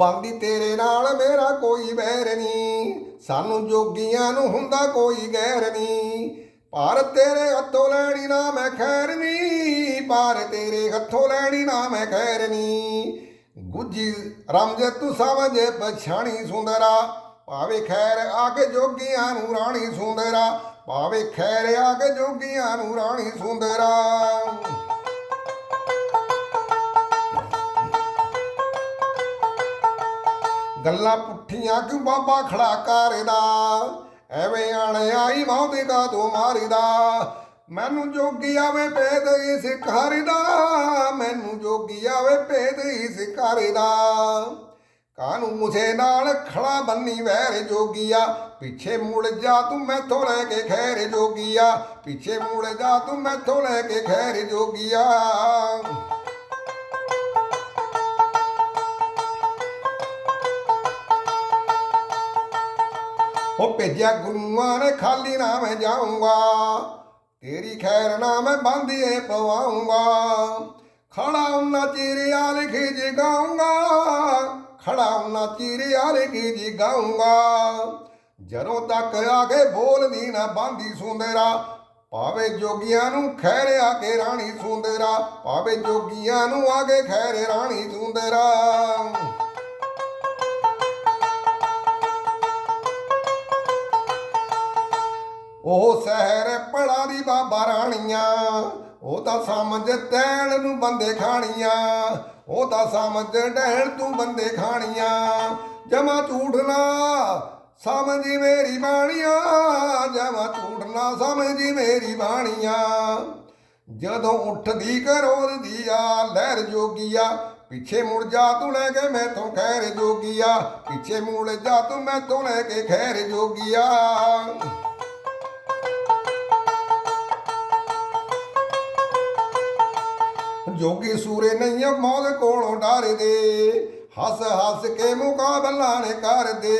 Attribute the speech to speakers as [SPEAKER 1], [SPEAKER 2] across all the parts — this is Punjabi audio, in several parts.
[SPEAKER 1] ਬੰਦੀ ਤੇਰੇ ਨਾਲ ਮੇਰਾ ਕੋਈ ਵੈਰ ਨਹੀਂ ਸਾਨੂੰ ਜੋਗੀਆਂ ਨੂੰ ਹੁੰਦਾ ਕੋਈ ਗੈਰ ਨਹੀਂ ਪਰ ਤੇਰੇ ਹੱਥੋਂ ਲੈਣੀ ਨਾ ਮੈਂ ਖੈਰ ਨਹੀਂ ਪਰ ਤੇਰੇ ਹੱਥੋਂ ਲੈਣੀ ਨਾ ਮੈਂ ਖੈਰ ਨਹੀਂ ਗੁੱਜੀ ਰਮਜ ਤੂੰ ਸਮਝ ਪਛਾਣੀ ਸੁੰਦਰਾ। ਭਾਵੇਂ ਖੈਰ ਆ ਕੇ ਜੋਗੀਆਂ ਨੂੰ ਰਾਣੀ ਸੁੰਦਰਾ। ਭਾਵੇਂ ਖੈਰ ਆ ਕੇ ਜੋਗੀਆਂ ਨੂੰ ਰਾਣੀ ਸੁੰਦਰਾ। ਗੱਲਾਂ ਪੁੱਠੀਆਂ ਕਿਉਂ ਬਾਬਾ ਖੜਾ ਕਰਦਾ ਐਵੇਂ ਆਣੇ ਆਈ ਮੌਤ ਦਾ ਤੂੰ ਮਾਰੀਦਾ ਮੈਨੂੰ ਜੋਗੀ ਆਵੇ ਭੇਦ ਇਸ ਕਰਦਾ ਮੈਨੂੰ ਜੋਗੀ ਆਵੇ ਭੇਦ ਇਸ ਕਰਦਾ ਕਾਨੂੰ ਮੁਸੇ ਨਾਲ ਖੜਾ ਬੰਨੀ ਵੈਰ ਜੋਗੀਆ ਪਿੱਛੇ ਮੁੜ ਜਾ ਤੂੰ ਮੈਥੋਂ ਲੈ ਕੇ ਖੈਰ ਜੋਗੀਆ ਪਿੱਛੇ ਮੁੜ ਜਾ ਤੂੰ ਮੈਥੋਂ ਲੈ ਕੇ ਖੈਰ ਜੋਗੀਆ ਉਹ ਭੇਜਿਆ ਗੁਰੂਆਂ ਨੇ ਖਾਲੀ ਨਾ ਮੈਂ ਜਾਊਂਗਾ। ਤੇਰੀ ਖੈਰ ਨਾ ਮੈਂ ਬੰਦੀਏ ਪਵਾਉਂਗਾ ਖੜਾ ਉਹਨਾਂ ਚਿਰਿਆ ਲਿਖੀ ਜੀ ਗਾਉਂਗਾ ਖੜਾ ਉਹਨਾਂ ਚਿਰਿਆ ਲਿਖੀ ਜੀ ਗਾਉਂਗਾ ਜਦੋਂ ਤੱਕ ਆ ਕੇ ਬੋਲਦੀ ਨਾ ਬਾਂਦੀ ਸੁੰਦਰਾ ਪਾਵੇ ਜੋਗੀਆਂ ਨੂੰ ਖੈਰ ਆ ਕੇ ਰਾਣੀ ਸੁੰਦਰਾ ਪਾਵੇ ਜੋਗੀਆਂ ਨੂੰ ਆ ਕੇ ਖੈਰ ਰਾਣੀ ਸੁੰਦਰਾ। ਉਹ ਸਹਿਰ ਪੜਾ ਦੀ ਬਾਬਾ ਰਾਣੀਆਂ, ਉਹ ਤਾਂ ਸਮਝ ਤੈਣ ਨੂੰ ਬੰਦੇ ਖਾਣੀਆਂ, ਉਹ ਤਾਂ ਸਮਝ ਡੈਣ ਤੂੰ ਬੰਦੇ ਖਾਣੀਆਂ। ਜਮਾ ਝੂਠਣਾ ਸਮਝੀ ਮੇਰੀ ਬਾਣੀਆਂ, ਜਮਾ ਝੂਠਣਾ ਸਮਝੀ ਮੇਰੀ ਬਾਣੀਆਂ। ਜਦੋਂ ਉੱਠਦੀ ਕਰੋਲਦੀ ਆ, ਲਹਿਰ ਜੋਗੀਆ ਪਿੱਛੇ ਮੁੜ ਜਾ ਤੂੰ ਲੈ ਕੇ ਮੈਥੋਂ ਖੈਰ ਜੋਗੀਆ ਪਿੱਛੇ ਮੁੜ ਜਾ ਤੂੰ ਮੈਥੋਂ ਲੈ ਕੇ ਖੈਰ ਜੋਗੀਆ ਜੋਗੀ ਸੂਰੇ ਨਹੀਂ ਮੌਤ ਕੋਲੋਂ ਡਰਦੇ ਹੱਸ ਹੱਸ ਕੇ ਮੁਕਾਬਲਾ ਨੇ ਕਰਦੇ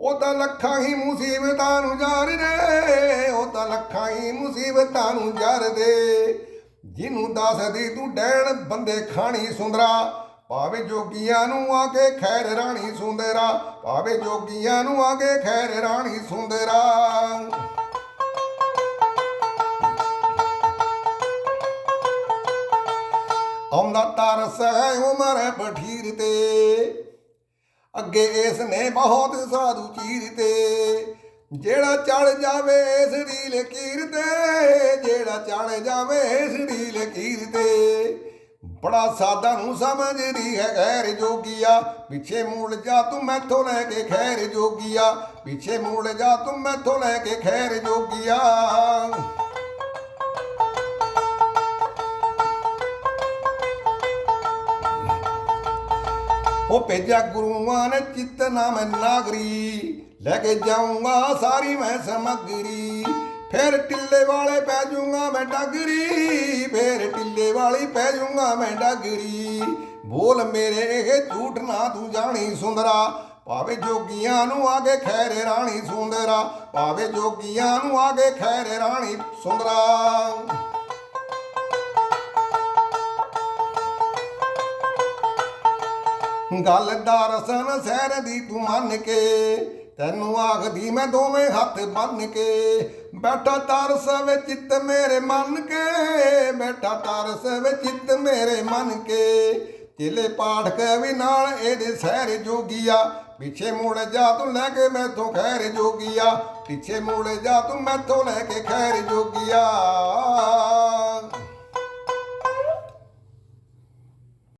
[SPEAKER 1] ਉਹ ਤਾਂ ਲੱਖਾਂ ਹੀ ਮੁਸੀਬਤਾਂ ਨੂੰ ਜਾਰਦੇ ਉਹ ਤਾਂ ਲੱਖਾਂ ਹੀ ਮੁਸੀਬਤਾਂ ਨੂੰ ਜਾਰਦੇ ਜਿਹਨੂੰ ਦੱਸਦੀ ਤੂੰ ਡੈਣ ਬੰਦੇ ਖਾਣੀ ਸੁੰਦਰਾ, ਭਾਵੇਂ ਜੋਗੀਆਂ ਨੂੰ ਆ ਕੇ ਖੈਰ ਰਾਣੀ ਸੁੰਦਰਾ, ਭਾਵੇਂ ਜੋਗੀਆਂ ਨੂੰ ਆ ਕੇ ਖੈਰ ਰਾਣੀ ਸੁੰਦਰਾ। ਆਉਂਦਾ ਉਮਰ ਬਠੀਰ ਤੇ। ਅੱਗੇ ਇਸ ਨੇ ਬਹੁਤ ਸਾਧੂ ਚੀਰ ਤੇ। ਜਿਹੜਾ ਚੜ ਜਾਵੇ ਇਸ ਦੀ ਲਕੀਰ ਤੇ, ਜਿਹੜਾ ਚੜ ਜਾਵੇ ਇਸ ਦੀ ਲਕੀਰ ਤੇ। ਬੜਾ ਸਾਦਾ ਨੂੰ ਸਮਝਦੀ ਹੈ ਖੈਰ ਜੋਗੀਆ, ਪਿੱਛੇ ਮੁੜ ਜਾ ਤੂੰ ਮੈਥੋਂ ਲੈ ਕੇ ਖੈਰ ਜੋਗੀਆ, ਪਿੱਛੇ ਮੁੜ ਜਾ ਤੂੰ ਮੈਥੋਂ ਲੈ ਕੇ ਖੈਰ ਜੋਗੀਆ। ਉਹ ਭੇਜਿਆ ਗੁਰੂਆਂ ਨੇ ਚਿੱਤ ਨਾਮ ਨਾਗਰੀ। ਲੈ ਕੇ ਜਾਊਂਗਾ ਸਾਰੀ ਮੈਂ ਸਮਗਰੀ। ਫਿਰ ਟਿੱਲੇ ਵਾਲੇ ਪੈ ਜਾਊਂਗਾ ਮੈਂ ਡਗਰੀ। ਫਿਰ ਟਿੱਲੇ ਵਾਲੀ ਪੈ ਜਾਊਂਗਾ ਮੈਂ ਡਾਗਰੀ। ਬੋਲ ਮੇਰੇ ਇਹ ਝੂਠ ਨਾ ਤੂੰ ਜਾਣੀ ਸੁੰਦਰਾ। ਭਾਵੇਂ ਜੋਗੀਆਂ ਨੂੰ ਆਗੇ ਖੈਰ ਰਾਣੀ ਸੁੰਦਰਾ। ਭਾਵੇਂ ਜੋਗੀਆਂ ਨੂੰ ਆਗੇ ਖੈਰ ਰਾਣੀ ਸੁੰਦਰਾ। ਗੱਲ ਦਾ ਰਸਨ ਸਹਿਰ ਦੀ ਤੂੰ ਮੰਨ ਕੇ, ਤੈਨੂੰ ਆਖਦੀ ਮੈਂ ਦੋਵੇਂ ਹੱਥ ਬੰਨ ਕੇ। ਬੈਠਾ ਤਰਸ ਵਿੱਚ ਚਿੱਤ ਮੇਰੇ ਮਨ ਕੇ, ਬੈਠਾ ਤਰਸ ਵਿੱਚ ਚਿੱਤ ਮੇਰੇ ਮੰਨ ਕੇ। ਚਿਲੇ ਪਾਠ ਕੇ ਵੀ ਨਾਲ ਇਹਦੇ ਸਹਿਰ ਜੋਗੀਆ ਪਿੱਛੇ ਮੁੜ ਜਾ ਤੂੰ ਲੈ ਕੇ ਮੈਥੋਂ ਖੈਰ ਜੋਗੀਆ ਪਿੱਛੇ ਮੁੜ ਜਾ ਤੂੰ ਮੈਥੋਂ ਲੈ ਕੇ ਖੈਰ ਜੋਗੀਆ